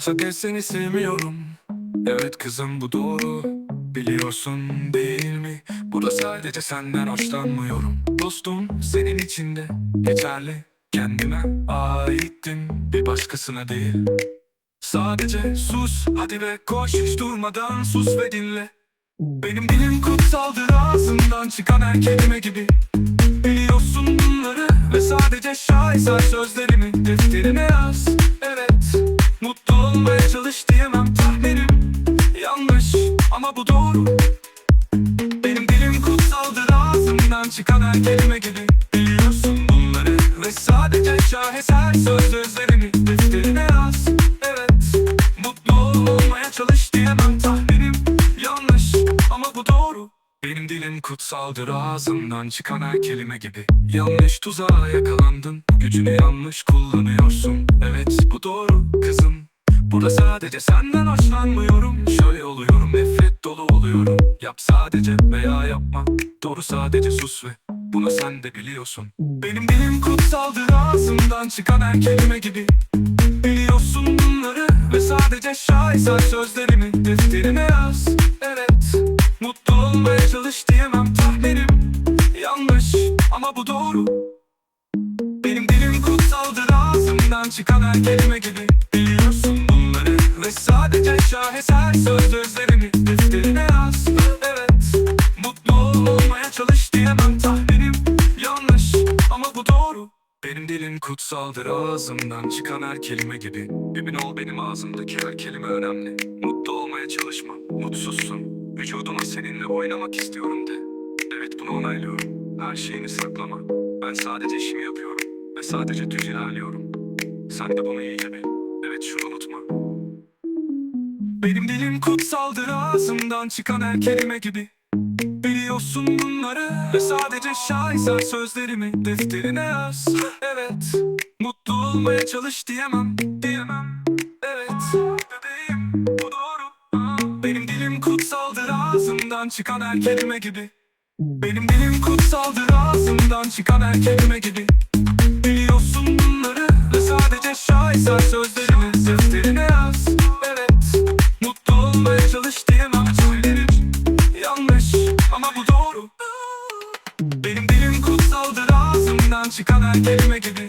Sakın seni sevmiyorum. Evet kızım bu doğru. Biliyorsun değil mi? Burada sadece senden hoşlanmıyorum. Dostum senin içinde Geçerli. Kendime aittim Bir başkasına değil. Sadece sus hadi ve koş. Hiç durmadan sus ve dinle Benim dilim kutsaldır ağzımdan çıkan her kelime gibi. Biliyorsun bunları ve sadece şaheser sözlerimi defterine yaz. Evet mutlu olmaya çalış diyemem tahminim. Yanlış ama bu doğru. Benim dilim kutsaldır ağzımdan çıkan her kelime gibi. Biliyorsun bunları ve sadece şaheser söz sözlerimi ama bu doğru. Benim dilim kutsaldır ağzımdan çıkan her kelime gibi. Yanlış tuzağa yakalandın Gücünü yanlış kullanıyorsun. Evet bu doğru kızım. Burada sadece senden hoşlanmıyorum. Şöyle oluyorum nefret dolu oluyorum. Yap sadece veya yapma. Doğru sadece sus ve bunu sen de biliyorsun. Benim dilim kutsaldır ağzımdan çıkan her kelime gibi. Biliyorsun bunları ve sadece şaheser sözlerimi defterine yaz bu doğru. Benim dilim kutsaldır ağzımdan çıkan her kelime gibi. Biliyorsun bunları ve sadece şaheser söz sözlerimi defterine yaz. Evet mutlu olmaya çalış diyemem tahminim Yanlış ama bu doğru. Benim dilim kutsaldır ağzımdan çıkan her kelime gibi. Emin ol benim ağzımdaki her kelime önemli. Mutlu olmaya çalışma, mutsuzsun. Vücuduma seninle oynamak istiyorum de. Evet bunu onaylıyorum Her şeyini saklama Ben sadece işimi yapıyorum Ve sadece düz ilerliyorum. Sen de bunu iyice bil Evet şunu unutma. Benim dilim kutsaldır ağzımdan çıkan her kelime gibi. Biliyorsun bunları ve sadece şaheser sözlerimi defterine yaz. Evet mutlu olmaya çalış diyemem diyemem. Evet bebeğim bu doğru. Benim dilim kutsaldır ağzımdan çıkan her kelime gibi Benim dilim kutsaldır ağzımdan çıkan her kelime gibi. Biliyorsun bunları ve sadece şaheser sözlerimi defterine yaz Evet mutlu olmaya çalış diyemem söylerim. Yanlış ama bu doğru. Benim dilim kutsaldır ağzımdan çıkan her kelime gibi